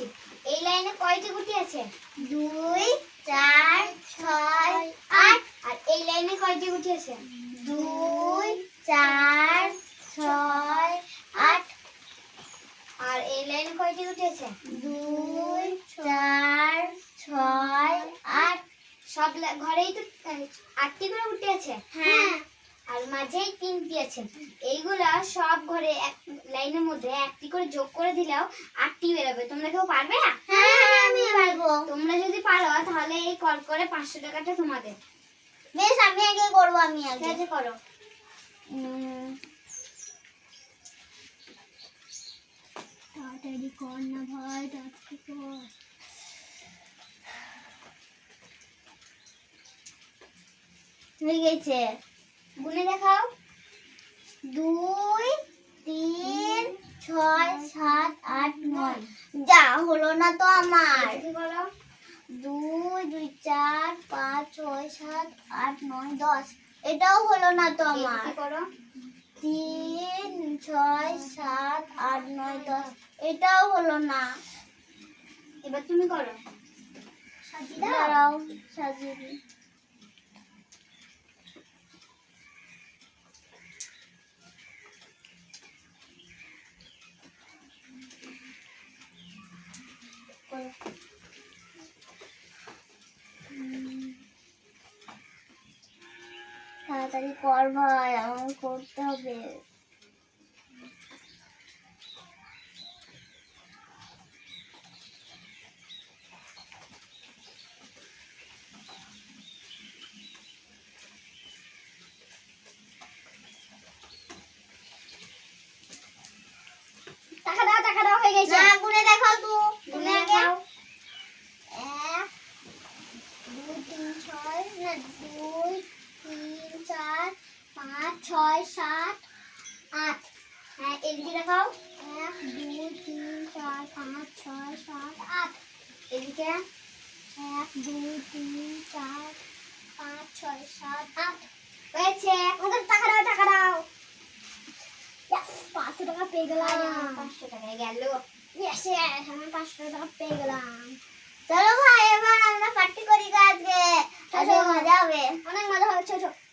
দেখাচ্ছি এই লাইনে কয়টি গুটি আছে? দুই, চার, ছয়, আট। আর এই লাইনে কয়টি গুটি আছে? দুই, চার, ছয়, আট। আর এই লাইনে কয়টি গুটি আছে? দুই, চার, ছয়, আট। সব ঘরেই তো আটটি করে গুটি আছে? হ্যাঁ। মাঝেই তিনটি আছে। এইগুলা সব ঘরে এক লাইনের মধ্যে একটি করে যোগ করে দিলেও আটটি বেরোবে তোমরা কেউ পারবে না? হ্যাঁ আমি পারব। তোমরা যদি পারো তাহলে এই কল করে পাঁচশো টাকাটা তোমাদের। বেশ আমি আগে করব আমি আগে। আছে করো। তাড়াতাড়ি কর না ভাই তাড়াতাড়ি কর। হয়ে গেছে। গুনে দেখাও। দুই তিন ছয় সাত আট নয়। যা হলো না তো আমার। দুই দুই চার পাঁচ ছয় সাত আট নয় দশ। এটাও হলো না তো আমার। করো তিন ছয় সাত আট নয় দশ। এটাও হলো না। এবার তুমি করো। সাজিয়ে দাও দাঁড়াও সাজিয়ে তাড়াতাড়ি কর ভাই আমার করতে হবে। টাকা দাও টাকা দাও, হয়ে গেছে। না, গুনে দেখাও তো তুমি গুনে আগে দেখাও এক দুই তিন ছয় না দুই তিন চার পাঁচ ছয় সাত আট। হ্যাঁ এদিকে দেখাও। এক দুই তিন চার পাঁচ ছয় সাত আট। এদিকে এক দুই তিন চার পাঁচ ছয় সাত আট। হয়েছে। আমাদের টাকা দাও টাকা দাও। পাঁচশো টাকা পেয়ে গেলাম। পাঁচশো টাকায় গেল। পাঁচশো টাকা পেয়ে গেলাম। চলো ভাই এবার